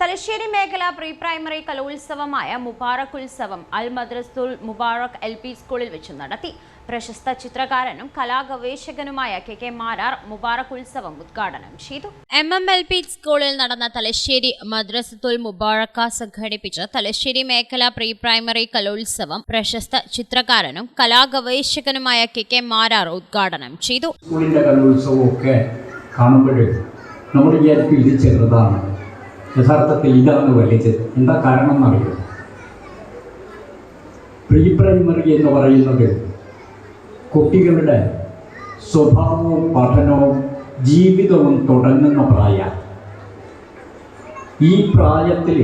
തലശ്ശേരി മേഖല pre primary കലോത്സവമായ മുബാറക് ഉത്സവം അൽ മദ്രസുൽ മുബാറക് എൽ പി സ്കൂളിൽ വെച്ച് നടത്തി. പ്രശസ്ത ചിത്രകാരനും കലാഗവേഷകനുമായ കെ കെ മാരാർ മുബാറക് ഉത്സവം ഉദ്ഘാടനം ചെയ്തു. എം എം എൽ പി സ്കൂളിൽ നടന്ന തലശ്ശേരി മദ്രസത്തുൽ മുബാറക്ക സംഘടിപ്പിച്ച തലശ്ശേരി മേഖല പ്രീ പ്രൈമറി കലോത്സവം പ്രശസ്ത ചിത്രകാരനും കലാഗവേഷകനുമായ കെ കെ മാരാർ ഉദ്ഘാടനം ചെയ്തു. സ്കൂളിന്റെ കലോത്സവമൊക്കെ കാണുമ്പോൾ നമ്മൾ വിചാരിക്കും ഇത് ചെറുതാണ്. യഥാർത്ഥത്തിൽ ഇതാണ് വലിച്ചത്. എന്താ കാരണം എന്നറിയോ? പ്രീ പ്രൈമറി എന്ന് പറയുന്നത് കുട്ടികളുടെ സ്വഭാവവും പഠനവും ജീവിതവും തുടങ്ങുന്ന പ്രായ ഈ പ്രായത്തിൽ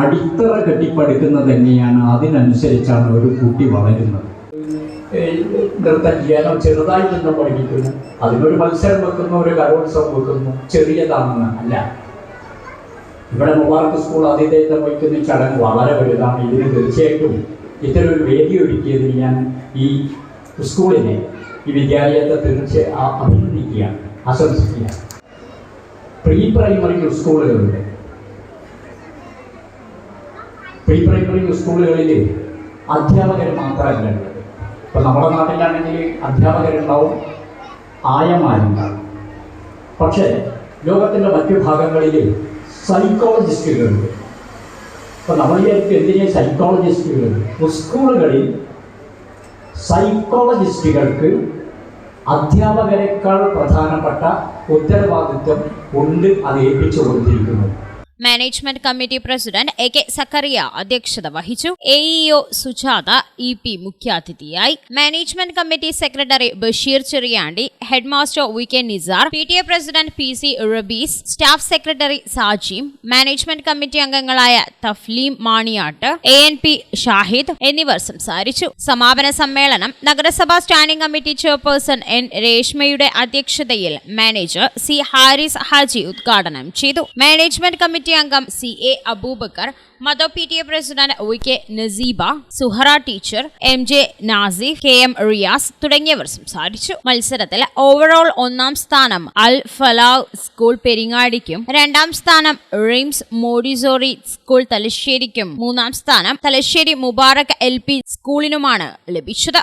അടിത്തറ കെട്ടിപ്പടുക്കുന്നത് എങ്ങനെയാണ്? അതിനനുസരിച്ചാണ് ഒരു കുട്ടി വളരുന്നത്. നൃത്തം ചെയ്യാനോ ചെറുതായി നിന്ന് പഠിക്കുന്നു അതിനൊരു മത്സരം വെക്കുന്നു ഒരു കലോത്സവം വെക്കുന്നു. ചെറിയതാണെന്ന് അല്ല. ഇവിടെ മുബാർക്ക് സ്കൂൾ ആതിഥേയത്വം വഹിക്കുന്ന ചടങ്ങ് വളരെ വലുതാണ്. ഇതിന് തീർച്ചയായിട്ടും ഇത്തരം ഒരു വേദി ഒരുക്കിയതിന് ഞാൻ ഈ സ്കൂളിനെ ഈ വിദ്യാലയത്തെ തീർച്ചയായും അഭിനന്ദിക്കുകയാണ് ആശംസിക്കുകയാണ്. പ്രീ പ്രൈമറി സ്കൂളുകളുണ്ട്. പ്രീ പ്രൈമറി സ്കൂളുകളിൽ അധ്യാപകർ മാത്രമല്ല ഉള്ളത്. ഇപ്പം നമ്മുടെ നാട്ടിലാണെങ്കിൽ അധ്യാപകരുണ്ടാവും ആയമാരുണ്ടാവും. പക്ഷേ ലോകത്തിന്റെ മറ്റു ഭാഗങ്ങളിൽ സൈക്കോളജിസ്റ്റുകളുണ്ട് ഇപ്പം നമ്മൾ വിചാരിക്കും എന്തിനാ സൈക്കോളജിസ്റ്റുകൾ സ്കൂളുകളിൽ സൈക്കോളജിസ്റ്റുകൾക്ക് അധ്യാപകരെക്കാൾ പ്രധാനപ്പെട്ട ഉത്തരവാദിത്വം ഉണ്ട് അത് ഏൽപ്പിച്ചു കൊടുത്തിരിക്കുന്നു. Management committee president A K Zakariya അധ്യക്ഷത വഹിച്ചു. A E O Sujatha E P മുഖ്യാതിഥിയായി. Management committee secretary Basheer Cheriyandi head master V K Nisar P T A president P C Rabees staff secretary Sajeem management committee അംഗങ്ങളായ Thafleem Maniyat A N P Shahid എന്നിവർ സംസാരിച്ചു. സമാപന സമ്മേളനം നഗരസഭാ standing committee chairperson N രേഷ്മയുടെ അധ്യക്ഷതയിൽ manager C Haris Haji ഉദ്ഘാടനം ചെയ്തു. മാനേജ്മെന്റ് കമ്മിറ്റി അംഗം C A Aboobacker മദോ P T A president V K Naseeba Suhara teacher M J Nasif K M Riyas തുടങ്ങിയവർ സംസാരിച്ചു. മത്സരത്തിൽ ഓവറോൾ ഒന്നാം സ്ഥാനം അൽ ഫലാവ് സ്കൂൾ പെരിങ്ങാടിക്കും രണ്ടാം സ്ഥാനം റിംസ് മോഡിസോറി സ്കൂൾ തലശ്ശേരിക്കും മൂന്നാം സ്ഥാനം തലശ്ശേരി മുബാറക് എൽ പി സ്കൂളിനുമാണ് ലഭിച്ചത്.